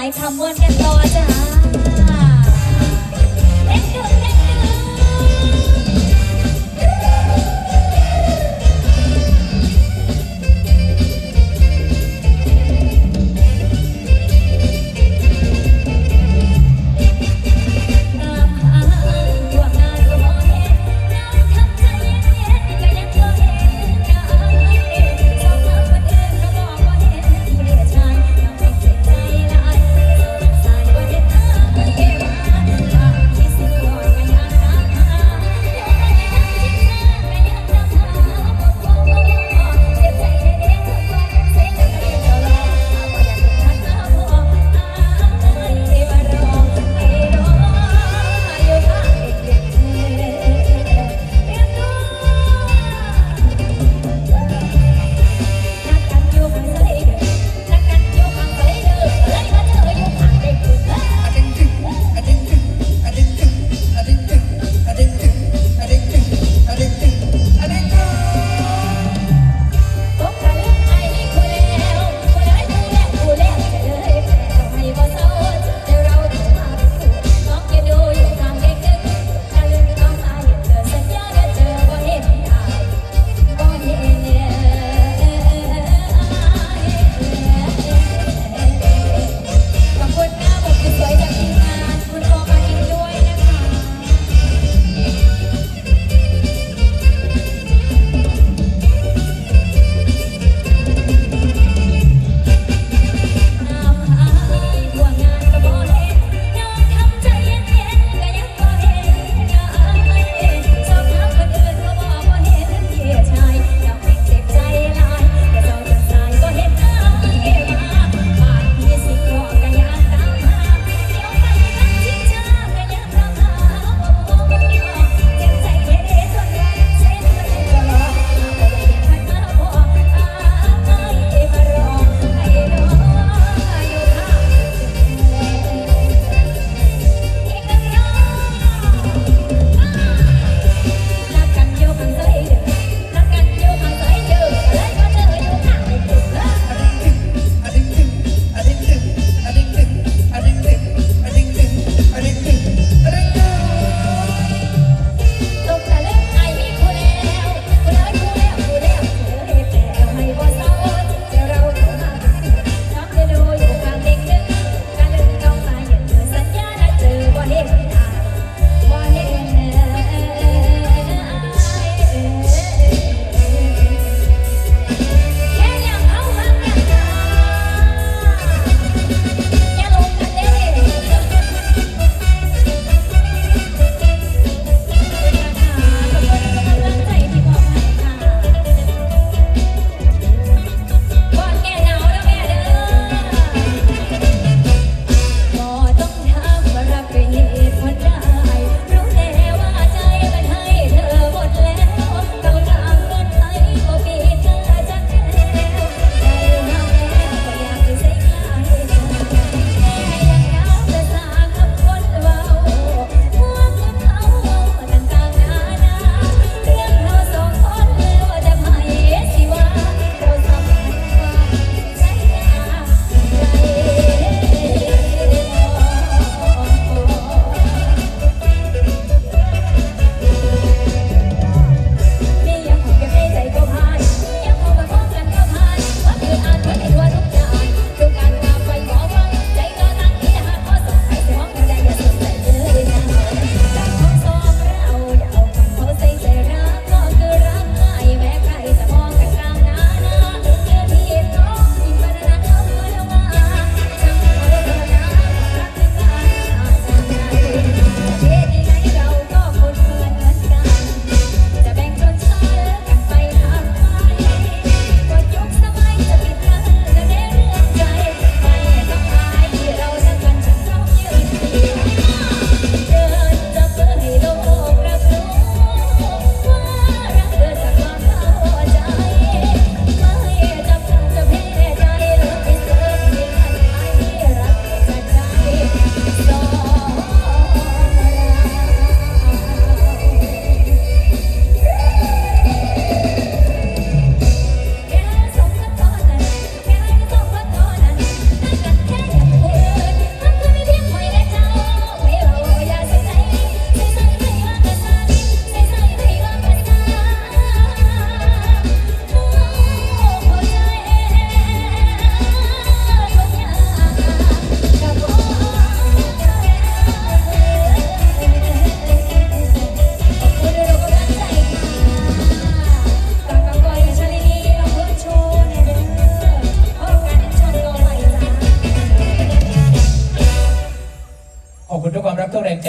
ายทำมวนกันต่อจ้า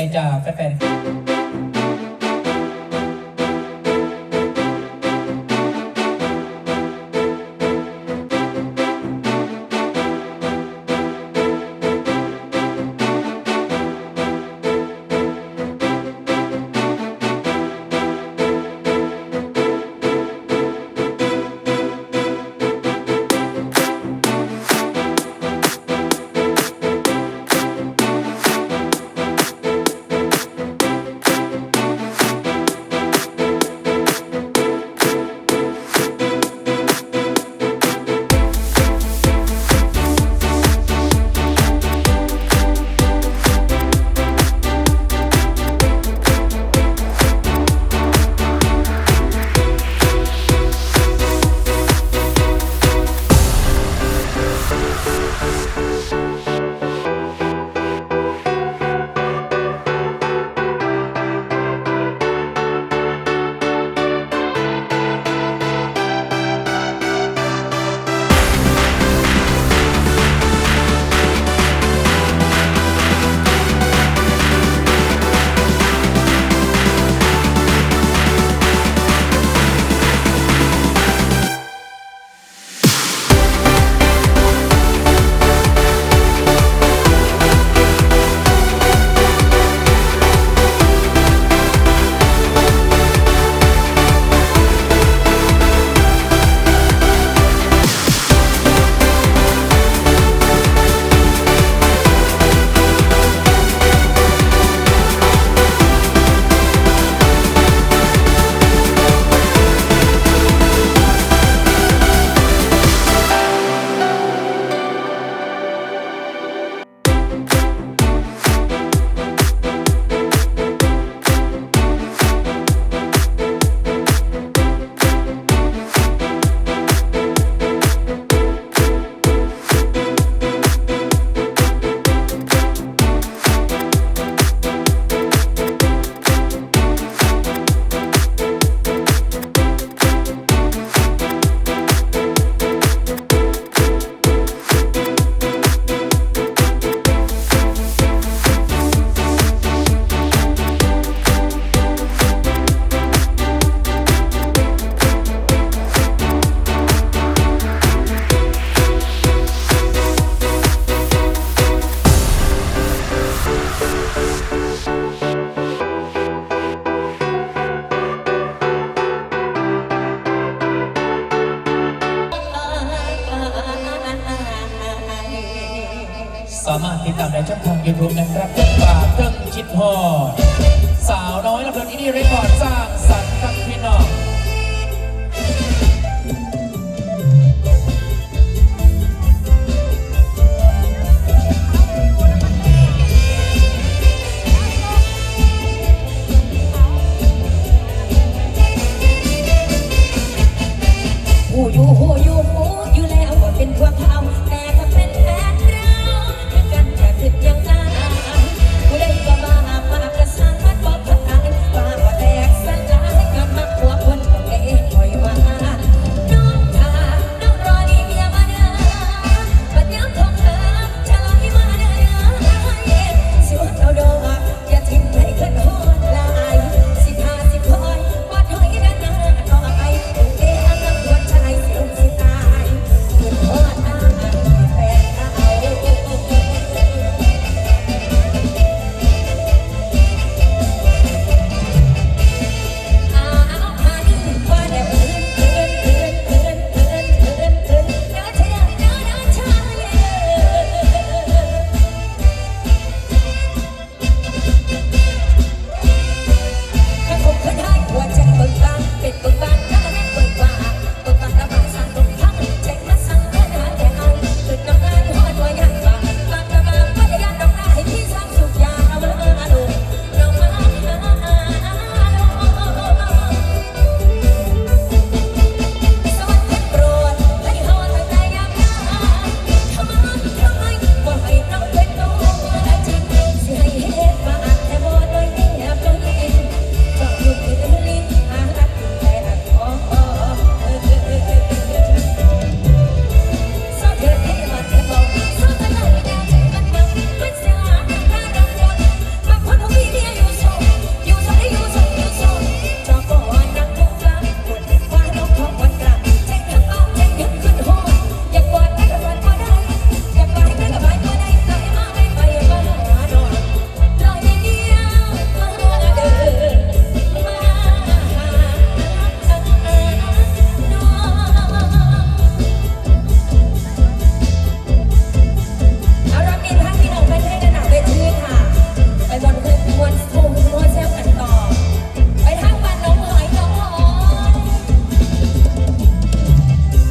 ใจจากแฟนๆ ติดตามได้ช่องทางยูทูบนะครับเพิ่งปากเพิ่งคิดฮอด สาวน้อยลำเพลินอินดี้เรคคอร์ดสร้า